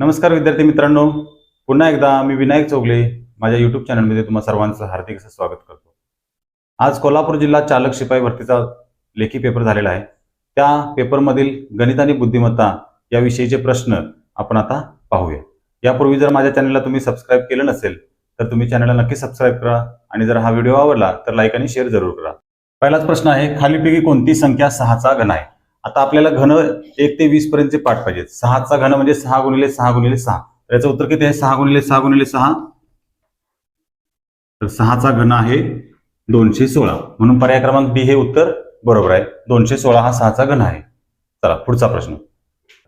नमस्कार विद्यार्थी मित्रांनो. पुन्हा एकदा मी विनायक चौगले माझ्या युट्यूब चॅनलमध्ये तुम्हा सर्वांचं हार्दिक असं स्वागत करतो. आज कोल्हापूर जिल्हा चालक शिपाई भरतीचा लेखी पेपर झालेला आहे. त्या पेपरमधील गणित आणि बुद्धिमत्ता याविषयीचे प्रश्न आपण आता पाहूया. यापूर्वी जर माझ्या चॅनलला तुम्ही सबस्क्राईब केलं नसेल तर तुम्ही चॅनलला नक्की सबस्क्राईब करा आणि जर हा व्हिडिओ आवडला तर लाईक आणि शेअर जरूर करा. पहिलाच प्रश्न आहे खालीपैकी कोणती संख्या सहाचा घन आहे? आता आपल्याला घन एक ते वीस पर्यंतचे पाठ पाहिजेत. सहाचा घन म्हणजे सहा गुणिले सहा गुणिले सहा. तर याचं उत्तर किती आहे? सहा गुणिले सहा गुणिले सहा. तर सहाचा घन आहे दोनशे सोळा. म्हणून पर्याय क्रमांक बी हे उत्तर बरोबर आहे. दोनशे सोळा हा सहाचा घन आहे. चला पुढचा प्रश्न.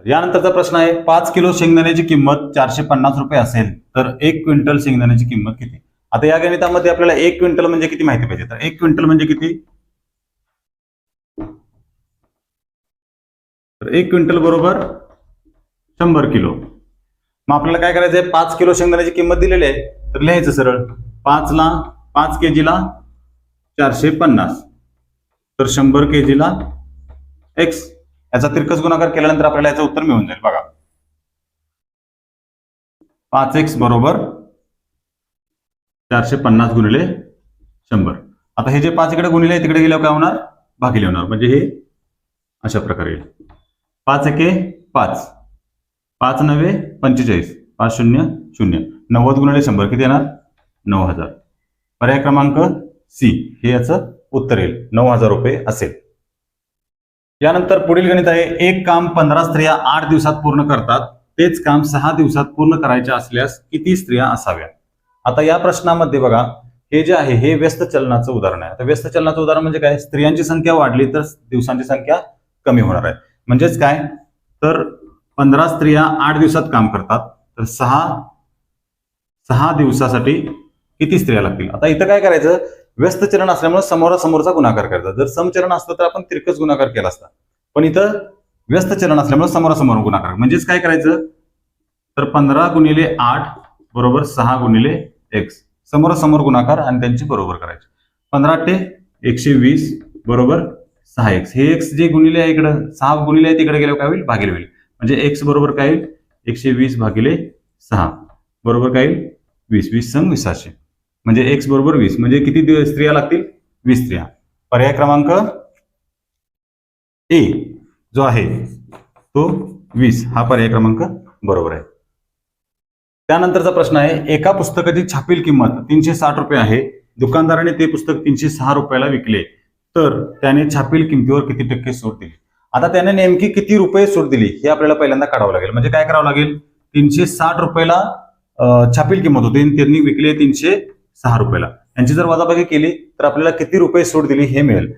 यानंतरचा प्रश्न आहे पाच किलो शेंगदाण्याची किंमत चारशे पन्नास रुपये असेल तर एक क्विंटल शेंगदाण्याची किंमत किती? आता या गणितामध्ये आपल्याला एक क्विंटल म्हणजे किती माहिती पाहिजे? तर एक क्विंटल म्हणजे किती? तर एक क्विंटल बरोबर शंभर किलो. मग आपल्याला काय करायचं आहे पाच किलो शेंगदाण्याची किंमत दिलेली आहे. तर लिहायचं सरळ. पाचला पाच के जीला चारशे पन्नास. तर शंभर के जीला एक्स याचा तिरकस गुणाकार केल्यानंतर आपल्याला याचं उत्तर मिळून जाईल. बघा. पाच एक्स बरोबर चारशे पन्नास गुणिले शंभर. आता हे जे पाच इकडे गुणिले तिकडे गेल्यावर काय होणार? भागिले होणार. म्हणजे हे अशा प्रकारे येईल. पाच एके पाच. पाच नव्हे पंचेचाळीस. पाच शून्य शून्य. नव्वद गुणिले शंभर किती येणार? नऊ हजार. पर्याय क्रमांक सी. हे याचं उत्तर येईल. नऊ हजार रुपये असेल. यानंतर पुढील गणित आहे. एक काम पंधरा स्त्रिया आठ दिवसात पूर्ण करतात. तेच काम सहा दिवसात पूर्ण करायचे असल्यास किती स्त्रिया असाव्या? आता या प्रश्नामध्ये बघा. हे जे आहे हे व्यस्त चलनाचं उदाहरण आहे. आता व्यस्त चलनाचं उदाहरण म्हणजे काय? स्त्रियांची संख्या वाढली तर दिवसांची संख्या कमी होणार आहे. म्हणजेच काय? तर पंधरा स्त्रिया आठ दिवसात काम करतात. तर सहा सहा दिवसासाठी किती स्त्रिया लागतील? आता इथं काय करायचं? व्यस्त चरण असल्यामुळे समोरासमोरचा गुणाकार करायचा जर समचरण असतं तर आपण तिरकस गुणाकार केला असता. पण इथं व्यस्त चरण असल्यामुळे समोरासमोर गुणाकार. म्हणजेच काय करायचं? तर पंधरा गुणिले आठ बरोबर सहा गुणिले एक्स. समोरासमोर गुणाकार आणि त्यांची बरोबर करायची. पंधरा ते एकशे वीस बरोबर सहा एक्स हे एक्स जे गुणिले आहे इकडं सहा गुणिले आहे तिकडे गेल्यावर काय होईल? भागिले होईल. म्हणजे एक्स बरोबर काय होईल? एकशे वीस भागिले सहा. बरोबर काय होईल? वीस. वीस संग विसाशे म्हणजे एक्स बरोबर वीस. म्हणजे किती दिव- स्त्रिया लागतील? वीस स्त्रिया. पर्याय क्रमांक ए जो आहे तो वीस. हा पर्याय क्रमांक बरोबर आहे. त्यानंतरचा प्रश्न आहे एका पुस्तकाची छापील किंमत तीनशे साठ रुपये आहे. दुकानदाराने ते पुस्तक तीनशे सहा रुपयाला विकले. तर त्याने छापील किमतीवर किती टक्के सूट दिली? आता त्याने नेमकी किती रुपये सूट दिली हे आपल्याला पहिल्यांदा काढावं लागेल. म्हणजे काय करावं लागेल? तीनशे साठ रुपयाला छापील किंमत होती आणि त्यांनी विकली तीनशे सहा रुपयाला. यांची जर वजाबाकी केली तर आपल्याला किती रुपये सूट दिली हे मिळेल.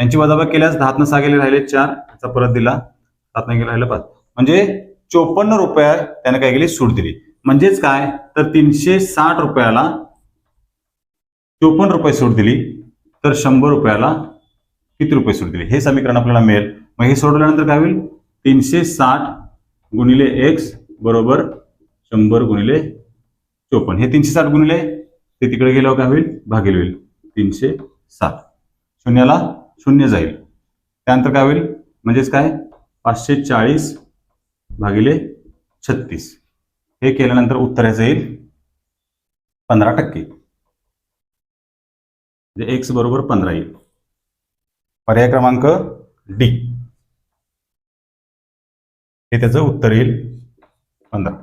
यांची वजाबाकी केल्यास दहातनं सहा गेले राहिले चार याचा परत दिला सातनं गेले राहिले पाच. म्हणजे चोपन्न रुपया त्याने काय केली? सूट दिली. म्हणजेच काय? तर तीनशे साठ रुपयाला चोपन्न रुपये सूट दिली. तर शंभर रुपयाला किती रुपये सूट दिली हे समीकरण आपल्याला मिळेल. मग हे सोडवल्यानंतर काय होईल? तीनशे साठ गुणिले एक्स बरोबर शंभर गुणिले चोपन्न. हे तीनशे साठ गुणिले ते तिकडे गेल्यावर काय होईल? भागिले होईल. तीनशे सात शून्याला शून्य जाईल. त्यानंतर काय होईल? म्हणजेच काय? पाचशे चाळीस भागिले छत्तीस. हे केल्यानंतर उत्तर याचं येईल पंधरा टक्के. म्हणजे एक्स बरोबर पंधरा येईल. पर्याय क्रमांक डी हे त्याचं उत्तर येईल पंधरा.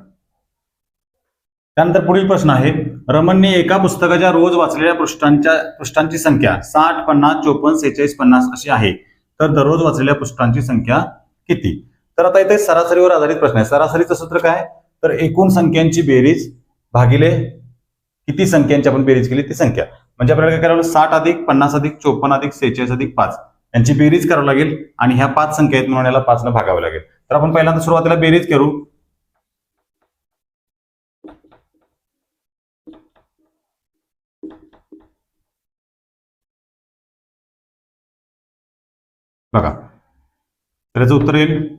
त्यानंतर पुढील प्रश्न आहे रमणने एका पुस्तकाच्या रोज वाचलेल्या पृष्ठांच्या पृष्ठांची संख्या साठ पन्नास चोपन्न सेहेचाळीस पन्नास अशी आहे. तर दररोज वाचलेल्या पृष्ठांची संख्या किती? तर आता इथे सरासरीवर आधारित प्रश्न आहे. सरासरीचं सूत्र काय? तर एकूण संख्यांची बेरीज भागिले किती संख्यांची आपण बेरीज केली ती संख्या. म्हणजे आपल्याला काय करावं लागेल? साठ अधिक पन्नास अधिक चोपन्न अधिक सेहेचाळीस अधिक पाच. यांची बेरीज करावी लागेल आणि ह्या पाच संख्या आहेत म्हणून याला पाचनं भागावं लागेल. तर आपण पहिल्यांदा सुरुवातीला बेरीज करू. बघा. तर याचं उत्तर येईल.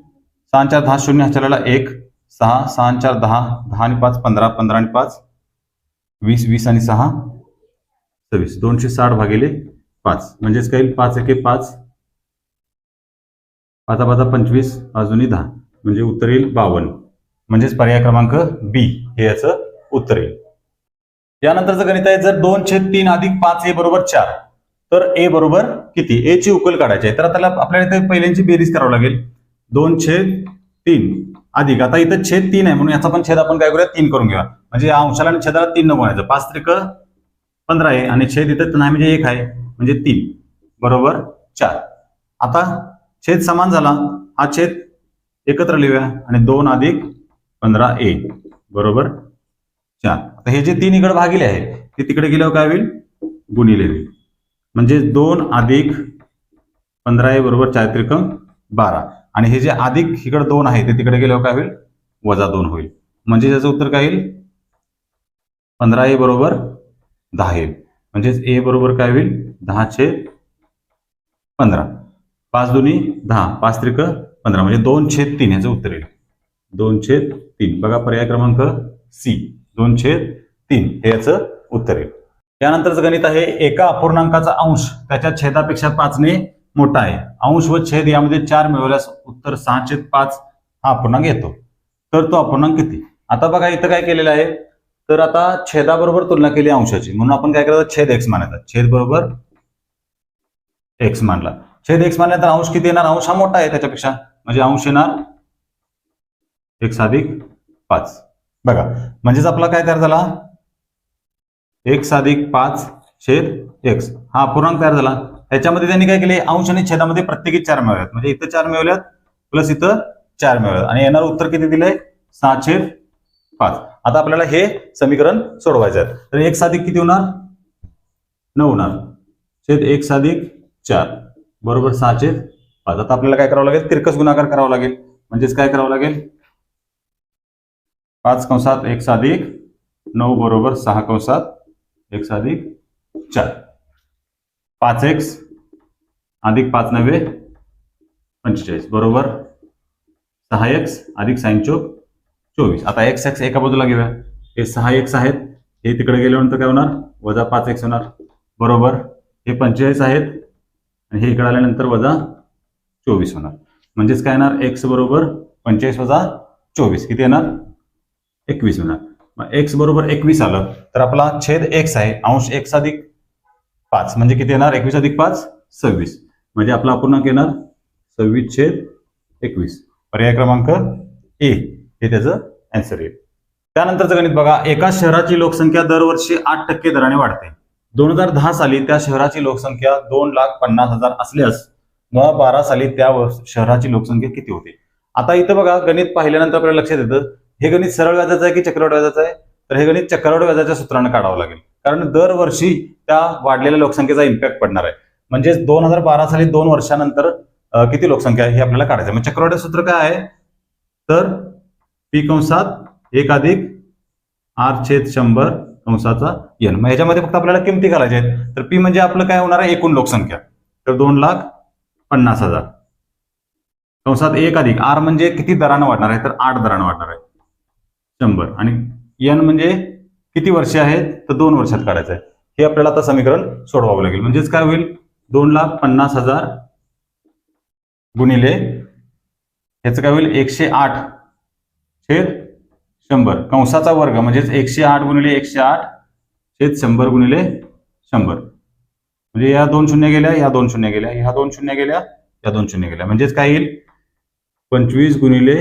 सहा चार दहा शून्य हचाराला एक. सहा सहा चार दहा दहा आणि पाच पंधरा पंधरा आणि पाच. वीस वीस आणि सहा. सव्वीस. दोनशे साठ भागिले पाच. म्हणजेच काही पाच एके पाच. पाचा पाचा पंचवीस अजूनही दहा. म्हणजे उत्तर येईल बावन्न. म्हणजेच पर्याय क्रमांक बी हे याचं उत्तर येईल. यानंतरचं गणित आहे जर दोन छेद तीन अधिक पाच ए बरोबर चार तर ए बरोबर किती? ए ची उकल काढायची आहे. तर आता आपल्याला इथे पहिल्यांची बेरीज करावी लागेल. दोन छेद तीन अधिक. आता इथं छेद तीन आहे म्हणून याचा पण छेद आपण काय करूया? तीन करून घेऊया. म्हणजे या अंशाला आणि छेदाला तीन न बनवायचं पाच त्रिक पंधरा आहे आणि छेद इथं नाही म्हणजे एक आहे म्हणजे तीन. बरोबर? चार. आता छेद समान झाला. हा छेद एकत्र लिहूया आणि दोन अधिक पंधरा ए बरोबर? चार. आता हे जे तीन इकडे भागिले आहे ते तिकडे गेल्यावर काय होईल? गुणिले होईल. म्हणजे दोन अधिक पंधरा ए बरोबर? चारित्रिक बारा. आणि हे जे अधिक इकडे दोन आहे ते तिकडे गेल्यावर काय होईल? वजा दोन होईल. म्हणजे त्याचं उत्तर काय येईल पंधरा ए बरोबर? दहा येईल. म्हणजेच ए बरोबर काय होईल? दहा छेद पंधरा. पाच दोन्ही दहा. पाच त्रिक पंधरा. म्हणजे दोन छेद तीन याचं उत्तर येईल. दोन छेद तीन. बघा पर्याय क्रमांक सी. दोन छेद तीन. हे याचं उत्तर येईल. त्यानंतरचं गणित आहे एका अपूर्णांकाचा अंश त्याच्या छेदापेक्षा पाचने मोठा आहे. अंश व छेद यामध्ये चार मिळवल्यास उत्तर सहा छेद पाच हा अपूर्णांक येतो. तर तो अपूर्णांक किती? आता बघा इथं काय केलेलं आहे? तर आता छेदाबरोबर तुलना केली अंशाची. म्हणून आपण काय करायचं छेद एक्स मानायचा छेद बरोबर एक्स मानला. छेद एक्स मानला तर अंश किती येणार? अंश हा मोठा आहे त्याच्यापेक्षा. म्हणजे अंश येणार एक्स अधिक पाच. बघा. म्हणजेच आपला काय तयार झाला? एक्स अधिक पाच छेद एक्स हा पूर्णांक तयार झाला. त्याच्यामध्ये त्यांनी काय केले? अंश आणि छेदामध्ये प्रत्येकी चार मिळवल्यात. म्हणजे इथं चार मिळवल्यात प्लस इथं चार मिळवल्यात. आणि येणार उत्तर किती दिलंय? सहा छेद पाच. आता आपल्याला हे समीकरण सोडवायचं आहे. तर एक साधिक किती होणार? नऊ होणार. छेद एक साधिक चार. बरोबर सहा छेद पाच. आता आपल्याला काय करावं लागेल? तिरकस गुणाकार करावा लागेल. म्हणजेच काय करावं लागेल? पाच कंसात एक साधिक नऊ बरोबर सहा कंसात एक साधिक चार. पाच एक्स अधिक पाच नव्हे पंचेचाळीस. बरोबर? सहा एक्स अधिक साईन चोक चोवीस. आता एक्स एक्स एका बाजूला घेऊया. हे सहा एक्स आहेत. हे तिकडे गेल्यानंतर काय होणार? वजा पाच एक्स होणार. बरोबर? हे पंचेचाळीस आहेत. आणि हे इकडे आल्यानंतर वजा चोवीस होणार. म्हणजेच काय येणार? एक्स बरोबर पंचेचाळीस वजा चोवीस. किती येणार? एकवीस होणार. मग एक्स बरोबर एकवीस आलं तर आपला छेद एक्स आहे. अंश एक्स अधिक पाच. म्हणजे किती येणार? एकवीस अधिक पाच सव्वीस. म्हणजे आपला अपूर्णांक येणार सव्वीस छेद एकवीस. पर्याय क्रमांक ए हे त्याचं अँसर येईल. त्यानंतरचं गणित बघा एका शहराची लोकसंख्या दरवर्षी आठ टक्के दराने वाढते. दोन हजार दहा साली त्या शहराची लोकसंख्या दोन लाख पन्नास हजार असल्यास दोन हजार बारा साली त्या शहराची लोकसंख्या किती होती? आता इथं बघा गणित पाहिल्यानंतर आपल्याला लक्षात येतं हे गणित सरळ व्याजाचं आहे की चक्रवाढ व्याजाचं आहे? तर हे गणित चक्रवाढ व्याजाच्या सूत्राने काढावं लागेल. कारण दरवर्षी त्या वाढलेल्या लोकसंख्येचा इम्पॅक्ट पडणार आहे. म्हणजेच दोन हजार बारा साली दोन वर्षानंतर किती लोकसंख्या आहे हे आपल्याला काढायचं आहे. चक्रवाढ सूत्र काय आहे? तर पी कंसात एक अधिक आर छेद शंभर कंसाचा एन मग ह्याच्यामध्ये फक्त आपल्याला किमती घालायच्या आहेत. तर पी म्हणजे आपलं काय होणार आहे? एकूण लोकसंख्या. तर दोन लाख पन्नास हजार. कंसात एक अधिक आर म्हणजे किती दरानं वाढणार आहे? तर आठ दरानं वाढणार आहे. शंभर. आणि एन म्हणजे किती वर्षे आहेत? तर दोन वर्षात काढायचं आहे. हे आपल्याला आता समीकरण सोडवावं लागेल. म्हणजेच काय होईल? दोन लाख पन्नास हजार गुणिले ह्याचं काय होईल? एकशे आठ. छेद शंभर. कंसाचा वर्ग म्हणजेच एकशे आठ गुणिले एकशे आठ छेद शंभर गुणिले शंभर. म्हणजे या दोन शून्य गेल्या या दोन शून्य गेल्या ह्या दोन शून्य गेल्या या दोन शून्य गेल्या. म्हणजेच काय येईल? पंचवीस गुणिले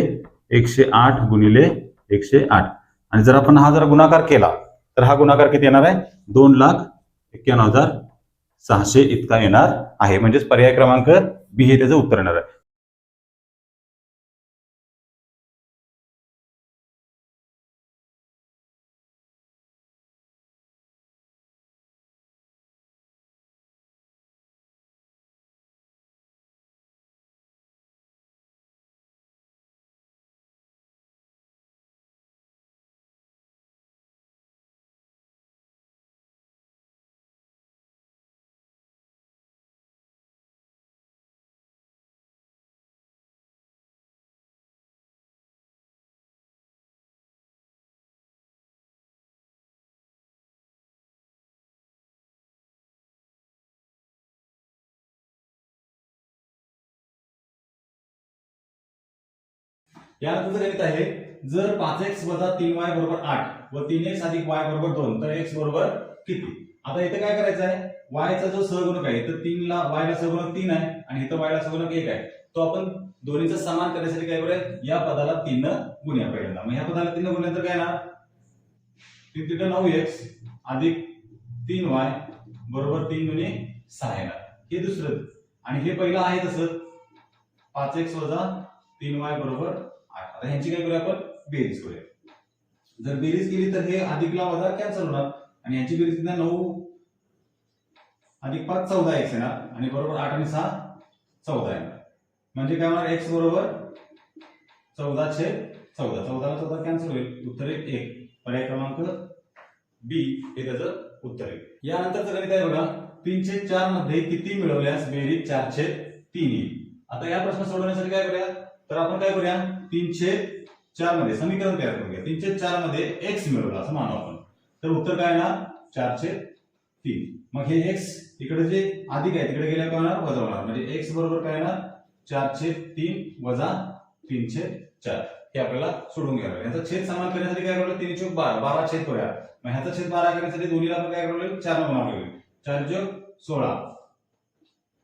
एकशे आठ गुणिले एकशे आठ. आणि जर आपण हा जर गुणाकार केला तर हा गुणाकार किती येणार आहे? दोन लाख एक्क्याण्णव हजार सहाशे इतका येणार आहे. म्हणजेच पर्याय क्रमांक बी हे त्याचं उत्तर येणार आहे. यानंतरचं गणित आहे जर पाच एक्स वजा तीन वाय बरोबर आठ व तीन एक्स अधिक वाय बरोबर दोन तर एक्स बरोबर किती? आता इथं काय करायचं आहे? वायचा जो सहगुणक आहे तर तीनला वायला सहगुणक तीन आहे आणि इथं वायला सहगुणक एक आहे. तो आपण दोन्हीचा समान करण्यासाठी काय करूया या पदाला तीन गुण्या पहिल्यांदा. मग या पदाला तीन गुणल्यानंतर काय ना तीन तिथं नऊ एक्स अधिक तीन वाय बरोबर तीन गुणे सहा येणार. हे दुसरं. आणि हे पहिलं आहे तसं. पाच एक्स वजा तीन वाय बरोबर आता ह्यांची काय करूया आपण? बेरीज करूया. जर बेरीज केली तर हे अधिकला वजा कॅन्सल होणार. आणि ह्यांची बेरीज किती नऊ. अधिक पाच चौदा एक्स येणार आणि बरोबर आठ आणि सहा चौदा येणार म्हणजे काय होणार? एक्स बरोबर चौदा छे चौदा. चौदाला चौदा कॅन्सल होईल. उत्तर एक एक. पर्याय क्रमांक बी. हे त्याचं उत्तर आहे. यानंतरचं गणित आहे बघा. तीनशे चारमध्ये किती मिळवल्यास बेरीज चारशे तीन येईल? आता या प्रश्न सोडवण्यासाठी काय करूया? तर आपण काय करूया? तीनशे चारमध्ये समीकरण तयार करूया. तीनशे चारमध्ये एक्स मिळवला असं मानू आपण. तर उत्तर काय येणार? चारशे तीन. मग हे एक्स इकडे जे अधिक आहे तिकडे गेल्या काय होणार? वजा होणार. म्हणजे एक्स बरोबर काय येणार? चारशे तीन वजा तीनशे चार. हे आपल्याला सोडून घ्यावं लागेल. याचा छेद समान करण्यासाठी काय करूया तीन चौक बारा. बारा छेद करूया. मग ह्याचा छेद बारा करण्यासाठी दोन्हीला आपण काय करू चार न लागेल. चार चोक सोळा.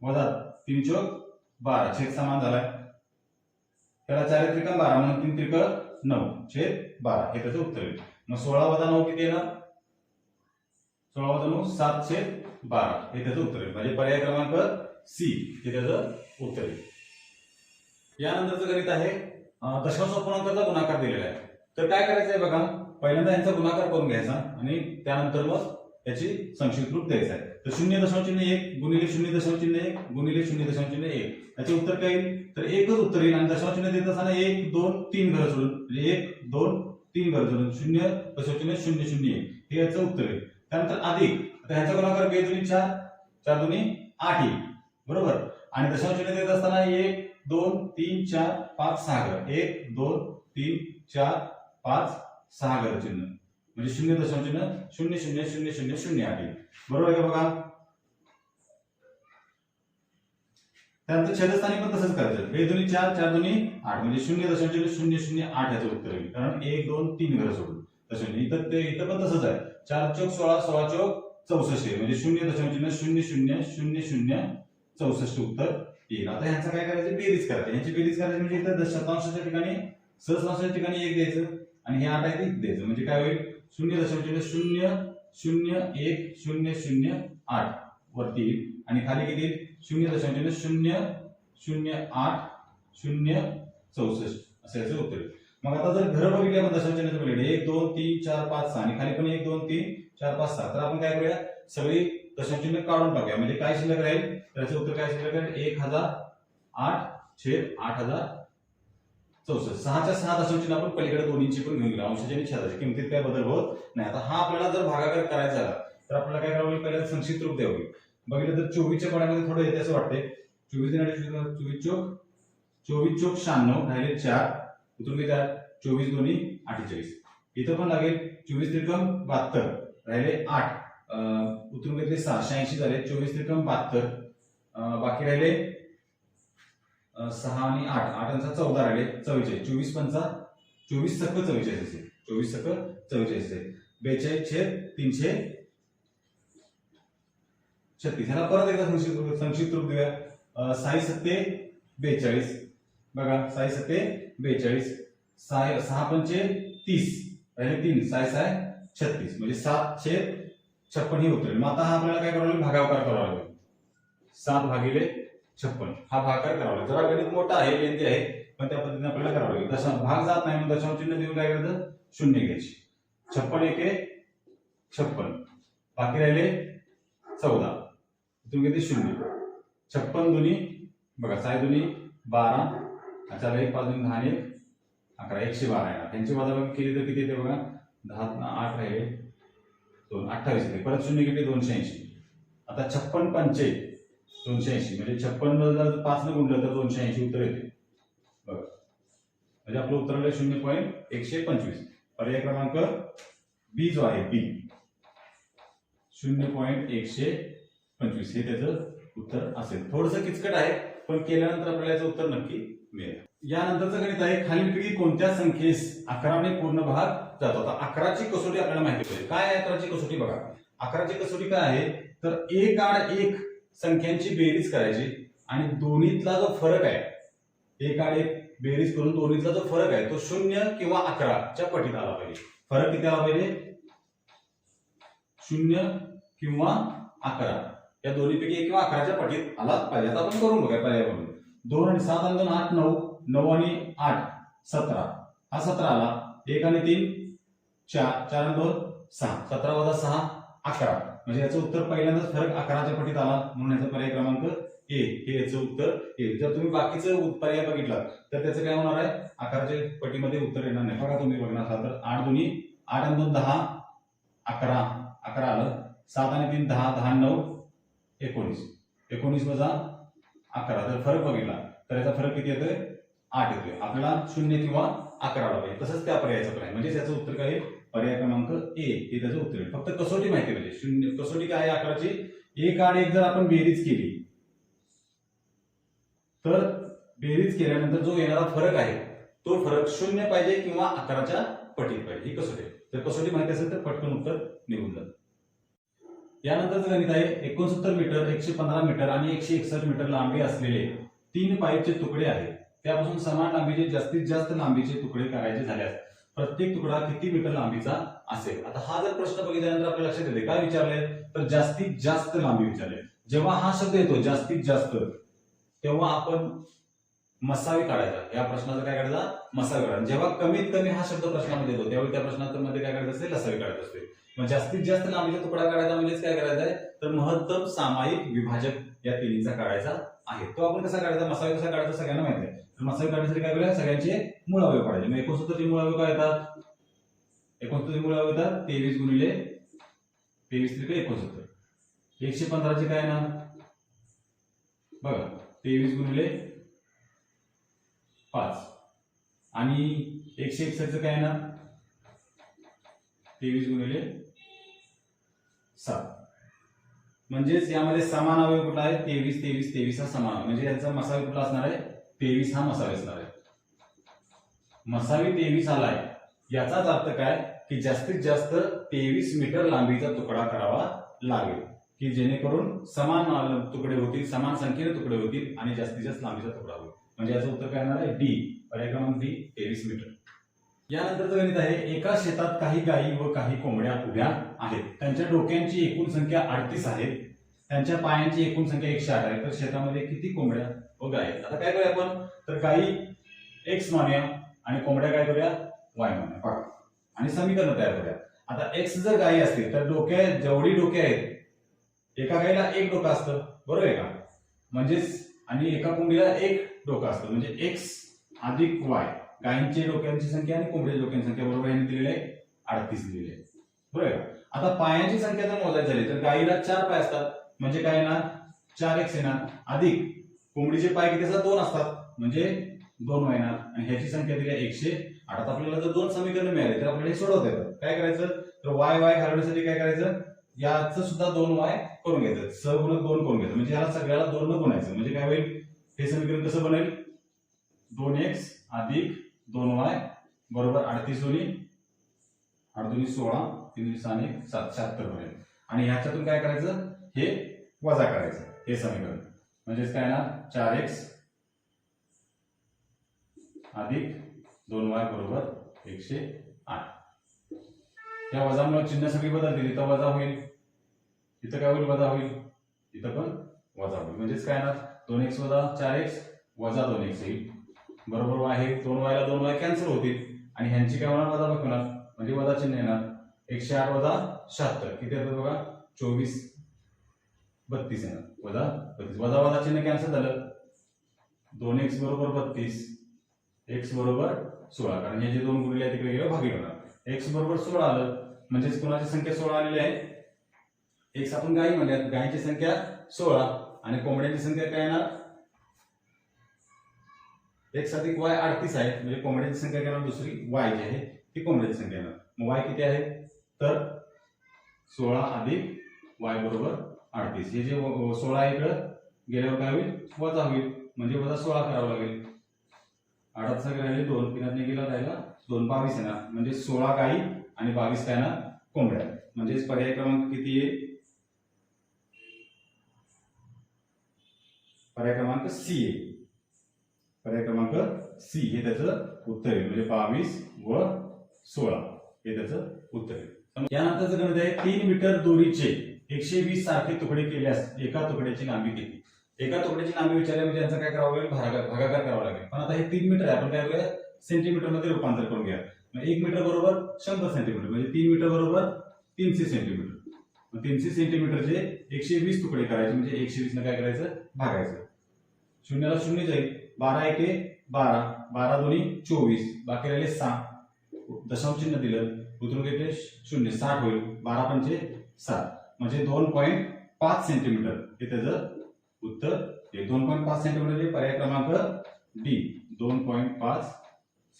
वजा तीन चोक बारा. छेद समान झालाय. त्याला चार त्रिकम बारा म्हणून तीन त्रिक नऊ छेद बारा. हे त्याचं उत्तर येईल मग सोळा वजा नऊ किती येणार? सोळा वजा नऊ सात छेद बारा. हे त्याचं उत्तर येईल म्हणजे पर्याय क्रमांक सी. हे त्याचं उत्तर येईल यानंतरचं गणित आहे दशांश पूर्णांकाचा गुणाकार दिलेला आहे. तर काय करायचं आहे बघा पहिल्यांदा यांचा गुणाकार करून घ्यायचा आणि त्यानंतर मग त्याची संक्षिप्त रूप द्यायचं आहे. तर शून्य दशांश चिन्ह एक गुणिले शून्य दशांश चिन्ह एक गुणिले शून्य दशांश चिन्ह एक. याचे उत्तर काय येईल? तर एकच उत्तर येईल आणि दशांश चिन्ह देत असताना एक दोन तीन घर सोडून म्हणजे एक दोन तीन घर सोडून शून्य दशांश चिन्ह शून्य शून्य एक. हे याचं उत्तर आहे. त्यानंतर अधिक. आता ह्याचा गुणाकार बे दोन्ही चार चार दोन्ही आठ येईल. बरोबर? आणि दशांश चिन्ह देत असताना एक दोन तीन चार पाच सहा घर एक दोन तीन चार पाच सहा घर चिन्ह. म्हणजे शून्य दशांश शून्य शून्य शून्य शून्य शून्य आठ बरोबर आहे का बघा? त्यानंतर छेदस्थानी पण तसंच करायचं हे दोन्ही चार चार दोन्ही आठ. म्हणजे शून्य दशांश शून्य शून्य आठ याचं उत्तर येईल कारण एक दोन तीन घर सोडून. दशांश इथं ते इथं पण तसंच आहे. चार चौक सोळा सोळा चौक चौसष्ट आहे. म्हणजे शून्य दशांश शून्य शून्य शून्य शून्य चौसष्ट उत्तर येईल. आता ह्याचं काय करायचं? बेरीज करायचं. यांची बेरीज करायची म्हणजे इथं दश- शतांशाच्या ठिकाणी सहस्रांशाच्या ठिकाणी एक द्यायचं आणि हे आठ आहे ते द्यायचं. म्हणजे काय होईल? शून्य दशांश म्हणजे शून्य शून्य एक शून्य शून्य आठ वरती येईल. आणि खाली किती येईल? शून्य दशांश म्हणजे शून्य शून्य आठ शून्य चौसष्ट. असं याचं उत्तर मग आता जर घर बघितले आपण दशांश बघितले एक दोन तीन चार पाच सहा. आणि खाली पण एक दोन तीन चार पाच सहा तर आपण काय करूया? सगळी दशांश काढून टाकूया. म्हणजे काय शिल्लक राहील? त्याचं उत्तर काय शिल्लक राहील? एक हजार आठ छेद आठ हजार चौसष्ट. सहाच्या सहा दशांश आपण पलीकडे दोन्हीची पण घेऊन गेलो. अंशाच्या आणि किमतीत काय बदल होत नाही. आता हा आपल्याला जर भागाकार करायचा झाला तर आपल्याला काय करावं? लागेल पहिल्यांदा संक्षिप्त रूप द्यावी. बघितलं तर चोवीसच्या पाण्यामध्ये थोडं येते असं वाटते चोवीस दिन चोवीस चोक. चोवीस चोक शहाण्णव राहिले चार. उतरून किती चोवीस दोन्ही अठ्ठेचाळीस. इथं पण लागेल चोवीस त्रिकम बहात्तर राहिले आठ. उतरून घेतले सहाशे ऐंशी झाले चोवीस त्रिकम बहात्तर. बाकी राहिले सहा आणि आठ. आठ चौदा राहिले. चव्वेचाळीस. चोवीस पंचा चोवीस सक्क चव्वेचाळीस असेल. चोवीस सक्क चव्वेचाळीस असेल. बेचाळीस छेद तीनशे छत्तीस. ह्याला परत एकदा संक्षिप्त संक्षिप्त रूप देऊया. साई सत्ते बेचाळीस. बघा साई सत्ते बेचाळीस. सहा सहा पंचे तीस. राहिले तीन. साय साय छत्तीस. म्हणजे सात छेद छप्पन ही उतरेल मग आता हा आपल्याला काय करावं लागेल? भागावकार करावा लागेल. सात भागिले छप्पन. हा भागाकार करावा लागेल. जरा गणित मोठा आहे लेंदी आहे पण त्या पद्धतीने आपल्याला करावं लागेल. दशा भाग जात नाही म्हणून दशांश चिन्ह देऊन काय करायचं? शून्य घ्यायची. छप्पन एके छप्पन. बाकी राहिले चौदा. तुम्ही किती? शून्य. छप्पन दोन्ही बघा साय दोन्ही बारा. अच्छा एक पाच दोन दहा एक अकरा. एकशे बारा येणार त्यांची वजाबाकी केली तर किती येते बघा? दहा आठ राहिले. दोन अठ्ठावीस येते. परत शून्य किती? दोनशे ऐंशी. आता छप्पन पंचे दोनशे ऐंशी. म्हणजे छप्पन जर पाच न गुणलं तर दोनशे ऐंशी उत्तर येते. बघा. म्हणजे आपलं उत्तर आलं शून्य पॉईंट एकशे पंचवीस. पर्याय क्रमांक बी जो आहे बी. शून्य पॉईंट एकशे पंचवीस. हे त्याचं उत्तर असेल. थोडंसं किचकट आहे पण केल्यानंतर आपल्याला याचं उत्तर नक्की मिळेल. यानंतरचं गणित आहे खालीलपैकी कोणत्या संख्येस अकराने पूर्ण भाग जातो आता अकराची कसोटी आपल्याला माहिती पाहिजे काय आहे अकराची कसोटी? बघा. अकराची कसोटी काय आहे? तर एक आड एक संख्यांची बेरीज करायची आणि दोन्हीतला जो फरक आहे एक आणि एक बेरीज करून दोन्हीतला जो फरक आहे तो शून्य किंवा अकराच्या पटीत आला पाहिजे. फरक किती आला पाहिजे? शून्य किंवा अकरा. या दोन्हीपैकी एक किंवा अकराच्या पटीत आला पाहिजे. आता आपण करून बघा पर्याय म्हणून दोन आणि सात आणि दोन आठ नऊ नऊ आणि आठ सतरा. हा सतरा आला. एक आणि तीन चार. चार आणि दोन सहा. सतरा वजा सहा अकरा. म्हणजे याचं उत्तर पहिल्यांदाच फरक अकराच्या पटीत आला म्हणून याचा पर्याय क्रमांक ए. हे याचं उत्तर येईल जर तुम्ही बाकीचं पर्याय बघितला तर त्याचं काय होणार आहे? अकराच्या पटीमध्ये उत्तर येणार नाही. बघा तुम्ही बघणार असाल तर आठ दोन्ही आठ आणि दोन दहा अकरा अकरा आलं. सात आणि तीन दहा दहा नऊ एकोणीस. एकोणीस वजा अकरा. जर फरक बघितला तर याचा फरक किती येतोय? आठ येतोय. आपल्याला शून्य किंवा अकरा आला पाहिजे तसंच त्या पर्यायाचं पर्याय म्हणजे याचं उत्तर काय? आहे? पर्याय क्रमांक ए हे त्याचं उत्तर आहे. फक्त कसोटी माहिती पाहिजे. शून्य कसोटी काय आकाराची अकराची? एक आणि एक जर आपण बेरीज केली तर बेरीज केल्यानंतर जो येणारा फरक आहे तो फरक शून्य पाहिजे किंवा अकराच्या पटीत पाहिजे. ही कसोटी आहे. जर कसोटी माहिती असेल तर पटकन उत्तर निघून जातं यानंतरचं गणित आहे एकोणसत्तर मीटर एकशे पंधरा मीटर आणि एकशे एकसष्ट मीटर लांबी असलेले तीन पाईपचे तुकडे आहेत. त्यापासून समान लांबीचे जास्तीत जास्त लांबीचे तुकडे करायचे झाल्यास प्रत्येक तुकडा किती मीटर लांबीचा असेल? आता हा जर प्रश्न बघितल्यानंतर आपल्या लक्षात येते काय विचारले? तर जास्तीत जास्त लांबी विचारले. जेव्हा हा शब्द येतो जास्तीत जास्त तेव्हा आपण मसावी काढायचा. या प्रश्नाचा काय काढायचा? मसावी काढायचा. जेव्हा कमीत कमी हा शब्द प्रश्नामध्ये येतो त्यावेळी त्या प्रश्नामध्ये काय करायचं असते? लसावी काढत असते. मग जास्तीत जास्त लांबीचा तुकडा काढायचा म्हणजेच काय करायचं आहे? तर महत्तम सामायिक विभाजक या तिन्हीचा काढायचा आहे. तो आपण कसा काढायचा? मसावी कसा काढायचा? सगळ्यांना माहिती आहे. मसाले काढण्यासाठी काय करूया? सगळ्यांचे मुळावे काढायचे. मग एकोणसत्तरचे मुळावे काय येतात? एकोणसत्तरचे मुळावे येतात? तेवीस गुणिले तेवीस त्रिके एकोणसत्तर. एकशे पंधराचे काय ना बघा तेवीस गुणिले पाच. आणि एकशे एकसष्टचं काय ना तेवीस गुणिले सात. म्हणजेच यामध्ये समान अवयव कुठला आहे? तेवीस तेवीस तेवीस हा समान म्हणजे याचा मसाला कुठला असणार आहे? तेवीस हा मसावी असणार आहे. मसावी तेवीस आलाय. याचाच अर्थ काय? की जास्तीत जास्त तेवीस मीटर लांबीचा तुकडा करावा लागेल. की जेणेकरून समान तुकडे होतील समान संख्येने तुकडे होतील आणि जास्तीत जास्त लांबीचा तुकडा होईल. म्हणजे याचं उत्तर काय येणार आहे? डी. पर्याय क्रमांक डी तेवीस मीटर. यानंतरचं गणित आहे एका शेतात काही गायी व काही कोंबड्या उभ्या आहेत. त्यांच्या डोक्यांची एकूण संख्या अडतीस आहे. त्यांच्या पायांची एकूण संख्या एकशे आठ आहे. तर शेतामध्ये किती कोंबड्या? हो व गाय आता काय करूया आपण? तर गायी एक्स मानूया आणि कोंबड्या काय करूया? वाय मानूया. आणि समीकरण तयार करूया. आता एक्स जर गायी असतील तर डोक्या जेवढी डोके आहेत एका गायीला एक डोकं असतं. बरोबर आहे का? म्हणजेच आणि एका कोंबडीला एक डोकं असतं. म्हणजे एक्स अधिक वाय गायींची डोक्यांची संख्या आणि कोंबड्याच्या डोक्यांची संख्या. बरोबर यांनी दिलेली आहे अडतीस दिलेली आहे. बरोबर आहे आता पायांची संख्या जर मोजायची झाली तर गायीला चार पाय असतात. म्हणजे काय येणार? चार एक्स येणार. अधिक कोंबडीचे पाय किती असतात? दोन असतात. म्हणजे दोन महिन्यात आणि ह्याची संख्या दिली आहे एकशे आठ. आता आपल्याला जर दोन समीकरण मिळाले तर आपल्याला हे सोडवता येतं. काय करायचं? तर वाय वाय घालवण्यासाठी काय करायचं? याचं सुद्धा दोन वाय करून घ्यायचं. स गुणक दोन करून घ्यायचं. म्हणजे याला सगळ्याला दोन न गुणायचं. म्हणजे काय होईल? हे समीकरण कसं बनेल? दोन एक्स अधिक दोन वाय बरोबर अडतीस दोन्ही आठ दोन्ही सोळा तीन दिवसाने एक सात. शहात्तर बनेल. आणि ह्याच्यातून काय करायचं? हे वजा करायचं. हे समीकरण. म्हणजेच काय ना? चार एक्स अधिक दोन वाय बरोबर एकशे आठ. या वजामुळे चिन्ह सगळी बदलतील. इथं वजा होईल. इथं काय होईल? वजा होईल. इथं पण वजा होईल. म्हणजेच काय ना? दोन एक्स वजा चार एक्स वजा दोन एक्स येईल. बरोबर आहे दोन वायला दोन वाय कॅन्सल होतील. आणि ह्यांची काय होणार? वजा होणार म्हणजे वजा चिन्ह येणार. एकशे आठ वजा शहात्तर. किती येतात बघा? चोवीस बत्तीस येणार वजा बत्तीस. वजा वजा चिन्ह कॅन्सल झालं. दोन एक्स बरोबर बत्तीस. एक्स बरोबर सोळा. कारण हे जे दोन गुणले आहेत तिकडे गेलं भागी होणार. एक्स बरोबर सोळा आलं. म्हणजेच कोणाची संख्या सोळा आलेली आहे? एक्स आपण गायी म्हणूयात. गायीची संख्या सोळा. आणि कोंबड्यांची संख्या काय येणार? एक्स अधिक वाय अडतीस आहे. म्हणजे कोंबड्यांची संख्या काय येणार? दुसरी वाय जी आहे ती कोंबड्यांची संख्या येणार. मग वाय किती आहे? तर सोळा अधिक वाय बरोबर अडतीस हे जे सोळा इकडं गेल्यावर काय होईल? वजा होईल. म्हणजे वजा सोळा करावं लागेल. आठात सगळे राहिले दोन. तीनात गेला राहिला दोन. बावीस येणार म्हणजे सोळा गाई आणि बावीस काय ना? कोंबड्या. म्हणजेच पर्याय क्रमांक किती आहे? पर्याय क्रमांक सी आहे. पर्याय क्रमांक सी. हे त्याचं उत्तर आहे. म्हणजे बावीस व सोळा. हे त्याचं उत्तर आहे. यानंतरचं गणित आहे तीन मीटर दोरीचे. एकशे वीस सारखे तुकडे केल्यास एका तुकड्याची लांबी किती? एका तुकड्याची लांबी विचारल्यामुळे म्हणजे काय करावं लागेल? भागाकार भागाकार करावा लागेल. पण आता हे तीन मीटर आहे. आपण काय करूया? सेंटीमीटरमध्ये रूपांतर करून घ्या. मग एक मीटर बरोबर शंभर सेंटीमीटर म्हणजे तीन मीटर बरोबर तीनशे सेंटीमीटर तीनशे सेंटीमीटरचे एकशे वीस तुकडे करायचे म्हणजे एकशे वीस काय करायचं? भागायचं. शून्याला शून्य जाईल बारा एके बारा. बारा दोन्ही चोवीस. बाकी राहिले सहा. दशांश चिन्ह दिलं. उतरून घेतले शून्य. साठ होईल. बारा पंचे सात. म्हणजे दोन पॉईंट पाच सेंटीमीटर हे त्याचं उत्तर. हे दोन पॉईंट पाच सेंटीमीटर हे पर्याय क्रमांक डी दोन पॉईंट पाच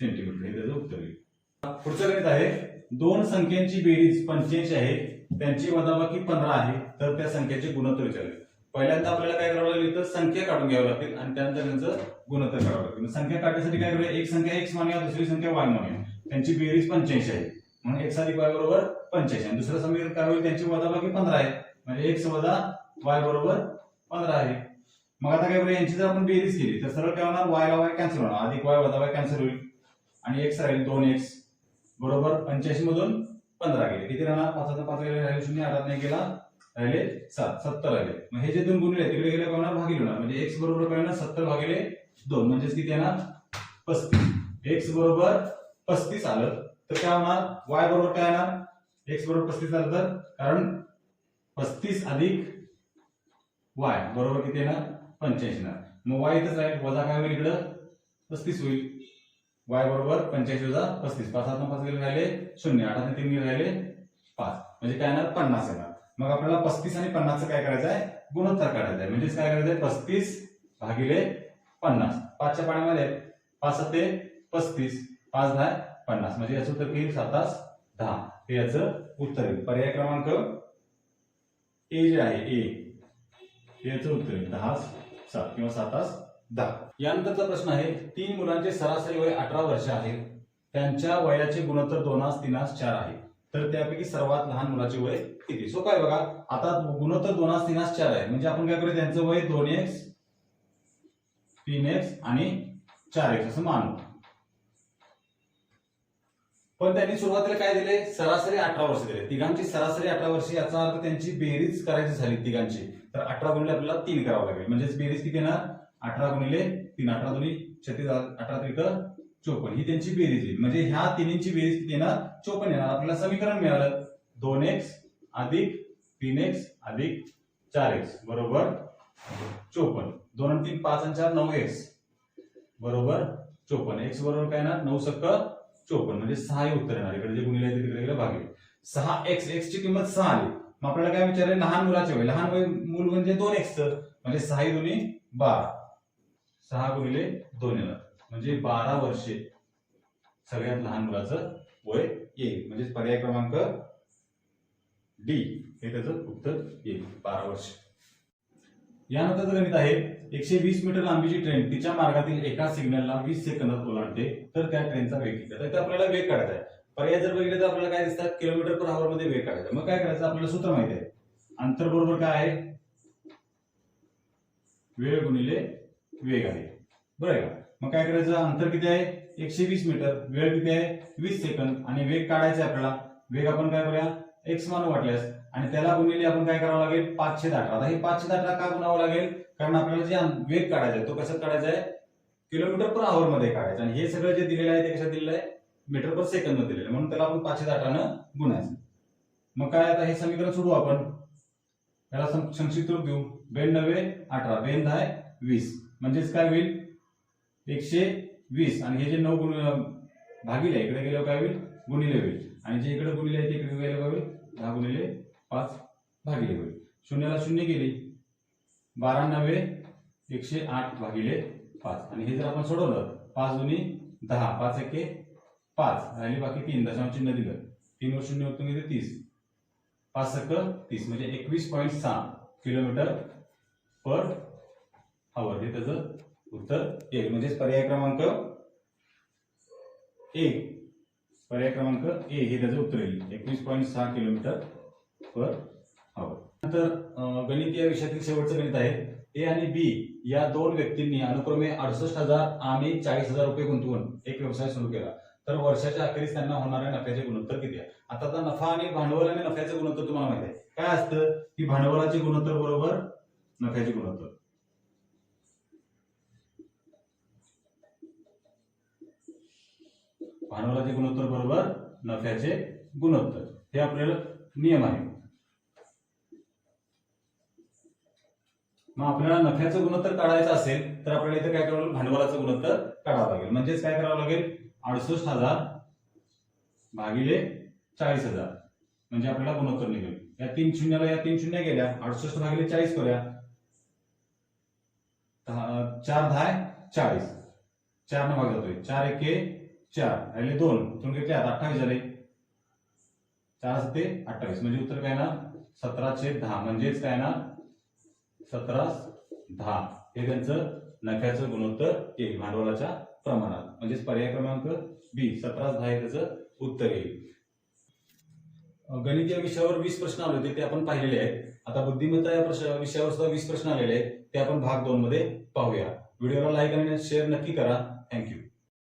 सेंटीमीटर हे त्याचं उत्तर येईल पुढचं गणित आहे. दोन संख्यांची बेरीज पंच्याऐंशी आहे. त्यांची वजाबाकी पंधरा आहे. तर त्या संख्येचे गुणोत्तर विचारले पहिल्यांदा आपल्याला काय करावं लागेल? तर संख्या काढून घ्यावं लागतील आणि त्यानंतर त्यांचं गुणोत्तर करावं लागतील संख्या काढण्यासाठी काय करूया? एक संख्या एक्स मानूया दुसरी संख्या वाय मानूया. त्यांची बेरीज पंच्याऐंशी आहे. म्हणून एक्स अधिक वाय बरोबर पंच्याऐंशी. आणि दुसरं समीकरण काय होईल? त्यांची वजाबाकी पंधरा आहे. म्हणजे एक्स वजा वाय बरोबर पंधरा आहे. मग आता काय यांची जर आपण बेरीज केली तर सरळ काय होणार? वाय वाय कॅन्सल होणार. अधिक वाय वजा वाय कॅन्सल होईल. आणि एक्स राहील दोन एक्स बरोबर? पंच्याऐंशी मधून पंधरा गेले. किती राहणार? पाच पाच गेले राहिले शून्य. आठात नाही गेला राहिले सात. सत्तर राहिले मग हे जे दोन गुणिले तिकडे गेले काय होणार? भागिले होणार. म्हणजे एक्स बरोबर काय होणार? सत्तर भागिले दोन. म्हणजेच किती येणार? पस्तीस. एक्स बरोबर पस्तीस आलं. तर काय होणार? वाय बरोबर काय येणार? एक्स बरोबर पस्तीस आलं तर? कारण पस्तीस अधिक वाय बरोबर किती येणार? पंच्याऐंशी येणार. मग वाय इथंच राहील. वजा काय होईल इकडं? पस्तीस होईल. वाय बरोबर पंच्याऐंशी वजा पस्तीस. पाच आठ पाच गेले राहिले शून्य. आठ तीन गेले राहिले पाच. म्हणजे काय येणार? पन्नास येणार. मग आपल्याला पस्तीस आणि पन्नासचं काय करायचं आहे गुणोत्तर काढायचं आहे म्हणजेच काय करायचं आहे पस्तीस भागिले पन्नास. पाचच्या पाण्यामध्ये पाच ते पस्तीस. पाच दहा पन्नास. म्हणजे याचं उत्तर येईल सातास दहा. हे याचं उत्तर आहे. पर्याय क्रमांक ए जे आहे ए. याचं उत्तर आहे. दहा सात किंवा सात तास दहा. यानंतरचा प्रश्न आहे तीन मुलांचे सरासरी वय अठरा वर्ष आहे. त्यांच्या वयाचे गुणोत्तर दोनास तीनास चार आहे. तर त्यापैकी सर्वात लहान मुलाचे वय किती? सोपं आहे बघा आता गुणोत्तर दोनास तीनास चार आहे. म्हणजे आपण काय करू त्यांचं वय दोन एक्स तीन एक्स आणि चार एक्स असं मानू. पण त्यांनी सुरुवातीला काय दिले? सरासरी अठरा वर्ष दिले. तिघांची सरासरी अठरा वर्ष याचा अर्थ त्यांची बेरीज करायची झाली तिघांची. तर अठरा गुणिले आपल्याला तीन करावं लागेल. म्हणजेच बेरीज किती येणार? अठरा गुणिले तीन. अठरा दोन्ही छत्तीस अठरा त्रिक चोपन्न. ही त्यांची बेरीज येईल म्हणजे ह्या तिन्हींची बेरीज किती येणार? चोपन्न येणार. आपल्याला समीकरण मिळालं. दोन एक्स अधिक तीन एक्स अधिक चार एक्स बरोबर? चोपन्न. दोन तीन पाच आणि चार नऊ एक्स बरोबर? चोपन्न. एक्स बरोबर काय ना नऊ सक्क चोपन्न म्हणजे सहा हे उत्तर येणार. इकडे जे गुणिले तिकडे गेलं भागिले सहा एक्स एक्स ची किंमत सहा आली. मग आपल्याला काय विचारले लहान मुलाचे वय. लहान वय मूल म्हणजे दोन एक्स म्हणजे सहा दोन्ही बारा. सहा गुणिले दोन येणार. म्हणजे बारा वर्षे. सगळ्यात लहान मुलाचं वय येईल. म्हणजे पर्याय क्रमांक डी. हे त्याचं उत्तर येईल. बारा वर्ष. यानंतरचं गणित आहे एकशे वीस मीटर लांबीची ट्रेन तिच्या मार्गातील एका सिग्नलला वीस सेकंदात ओलांडते तर त्या ट्रेनचा वेग किती तर आपल्याला वेग काढायचा आहे. पर्याय जर बघितलं तर आपल्याला काय दिसतात? किलोमीटर पर आवर मध्ये वेग काढायचा मग काय करायचं? आपल्याला सूत्र माहिती आहे. अंतर बरोबर काय आहे? वेळ गुणिले वेग आहे. बरं आहे का? मग काय करायचं? अंतर किती आहे? एकशे वीस मीटर. वेळ किती आहे? वीस सेकंद. आणि वेग काढायचा आहे आपल्याला. वेग आपण काय करूया? एक्स मान वाटल्यास आणि त्याला गुणिले आपण काय करावं लागेल? पाचशे अठरा आता हे पाचशे अठरा का गुणावं लागेल? कारण आपल्याला जे वेग काढायचा आहे तो कशात काढायचा आहे? किलोमीटर पर आवर मध्ये काढायचा. आणि हे सगळं जे दिलेलं आहे ते कशात दिलेलं आहे? मीटर पर सेकंदमध्ये दिलेलं आहे. म्हणून त्याला आपण पाचशे अठरानं गुणायचं. मग काय आता हे समीकरण सोडू आपण? त्याला सं- संक्षिप्त रूप देऊ. बेन नव्हे अठरा. बेन दहा वीस. म्हणजेच काय होईल? एकशे वीस. आणि हे जे नऊ गुण भागिले इकडे गेलं काय होईल? गुणिले होईल. आणि जे इकडे गुणिले आहे ते इकडे गेलं काय होईल? दहा गुणिले पाच भागिले होईल. शून्याला शून्य गेले बारा नव्हे एकशे आठ भागिले पाच. आणि हे जर आपण सोडवलं पाच दोन्ही दहा पाच एके पाच. राहिली बाकी तीन दशांश चिन्ह दिलं. तीन वर शून्य होतं गेले तीस. पाच सक तीस म्हणजे एकवीस पॉईंट सहा किलोमीटर पर आवर हे त्याचं उत्तर येईल म्हणजेच पर्याय क्रमांक एक. पर्याय क्रमांक ए. हे त्याचं उत्तर येईल. एकवीस पॉईंट सहा किलोमीटर पर आवर नंतर गणित या विषयातील शेवटचं गणित आहे. ए आणि बी या दोन व्यक्तींनी अनुक्रमे अडुसष्ट हजार आणि चाळीस हजार रुपये गुंतवून एक व्यवसाय सुरू केला. तर वर्षाच्या अखेरीस त्यांना होणाऱ्या नफ्याचे गुणोत्तर किती आहे? आता आता नफा आणि भांडवल आणि नफ्याचे गुणोत्तर तुम्हाला माहिती आहे. काय असतं? की भांडवलाचे गुणोत्तर बरोबर नफ्याचे गुणोत्तर. भांडवलाचे गुणोत्तर बरोबर नफ्याचे गुणोत्तर. हे आपल्याला नियम आहे. मग आपल्याला नफ्याचं गुणोत्तर काढायचं असेल तर आपल्याला इथे काय करावं लागेल? भांडवलाचं गुणोत्तर काढावं लागेल. म्हणजेच काय करावं लागेल? अडुसष्ट हजार भागिले चाळीस हजार. म्हणजे आपल्याला गुणोत्तर निघेल. या तीन शून्याला या तीन शून्य गेल्या अडुसष्ट भागिले चाळीस करूया. चार दहा चाळीस. चार न भाग जातोय चार एके चार. राहिले दोन. तुम्ही घेतले आता अठ्ठावीस झाले. चार सत्ते अठ्ठावीस. म्हणजे उत्तर काय ना सतराशे दहा. म्हणजेच काय ना सतरा दहा. हे त्यांचं नफ्याचं गुणोत्तर येईल भांडवलाच्या प्रमाणात. म्हणजेच पर्याय क्रमांक बी सतरा दहा हे त्याचं उत्तर येईल. गणित या विषयावर वीस प्रश्न आले होते ते आपण पाहिलेले आहेत. आता बुद्धिमत्ता या विषयावर सुद्धा वीस प्रश्न आलेले आहेत. ते आपण भाग दोन मध्ये पाहूया. व्हिडिओला लाईक आणि शेअर नक्की करा. थँक्यू